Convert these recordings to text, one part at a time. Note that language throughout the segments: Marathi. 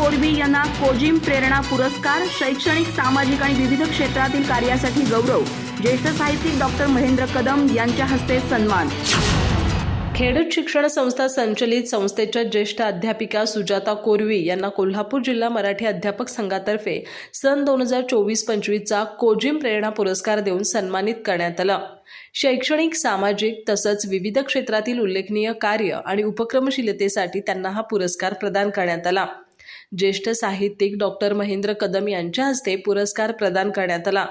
कोरबी यांना कोजिम प्रेरणा पुरस्कार शैक्षणिक सामाजिक आणि विविध क्षेत्रातील कार्यासाठी गौरव. ज्येष्ठ साहित्यिक डॉक्टर महेंद्र कदम यांच्या हस्ते सन्मान. खेडूत शिक्षण संस्था संचलित संस्थेच्या ज्येष्ठ अध्यापिका सुजाता कोरवी यांना कोल्हापूर जिल्हा मराठी अध्यापक संघातर्फे सन दोन हजार चोवीस पंचवीसचा कोजिम प्रेरणा पुरस्कार देऊन सन्मानित करण्यात आलं. शैक्षणिक सामाजिक तसंच विविध क्षेत्रातील उल्लेखनीय कार्य आणि उपक्रमशीलतेसाठी त्यांना हा पुरस्कार प्रदान करण्यात आला. ज्येष्ठ साहित्यिक डॉक्टर महेंद्र कदम यांच्या हस्ते पुरस्कार प्रदान करण्यात आला.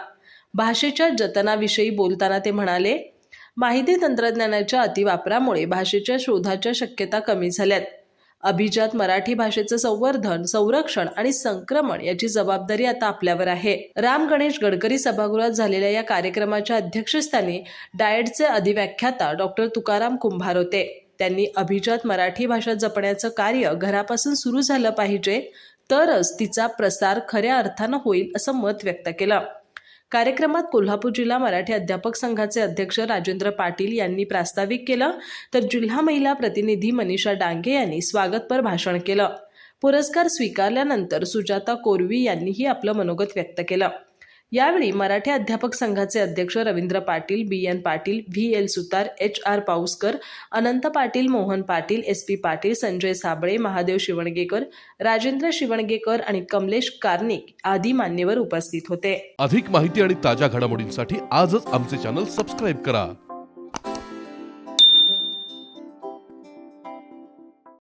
भाषेच्या जतनाविषयी बोलताना ते म्हणाले माहिती तंत्रज्ञानाच्या अतिवापरामुळे भाषेच्या शोधाच्या शक्यता कमी झाल्यात. अभिजात मराठी भाषेचं संवर्धन संरक्षण आणि संक्रमण याची जबाबदारी आता आपल्यावर आहे. राम गणेश गडकरी सभागृहात झालेल्या या कार्यक्रमाच्या अध्यक्षस्थानी डायटचे अधिव्याख्याता डॉक्टर तुकाराम कुंभार होते. त्यांनी अभिजात मराठी भाषा जपण्याचं कार्य घरापासून सुरू झालं पाहिजे तरच तिचा प्रसार खऱ्या अर्थानं होईल असं मत व्यक्त केलं. कार्यक्रमात कोल्हापूर जिल्हा मराठी अध्यापक संघाचे अध्यक्ष राजेंद्र पाटील यांनी प्रास्ताविक केलं तर जिल्हा महिला प्रतिनिधी मनीषा डांगे यांनी स्वागतपर भाषण केलं. पुरस्कार स्वीकारल्यानंतर सुजाता कोरवी यांनीही आपलं मनोगत व्यक्त केलं. यावेळी मराठी अध्यापक संघाचे अध्यक्ष Ravindra Patil B N Patil V L Sutar H R Pauskar Anant Patil Mohan Patil S P Patil Sanjay Sable Mahadev Shivangekar Rajendra Shivangekar आणि कमलेश कार्निक आदी मान्यवर उपस्थित होते. अधिक माहिती आणि ताज्या घडामोडींसाठी आजच आमचे चॅनल सबस्क्राईब करा.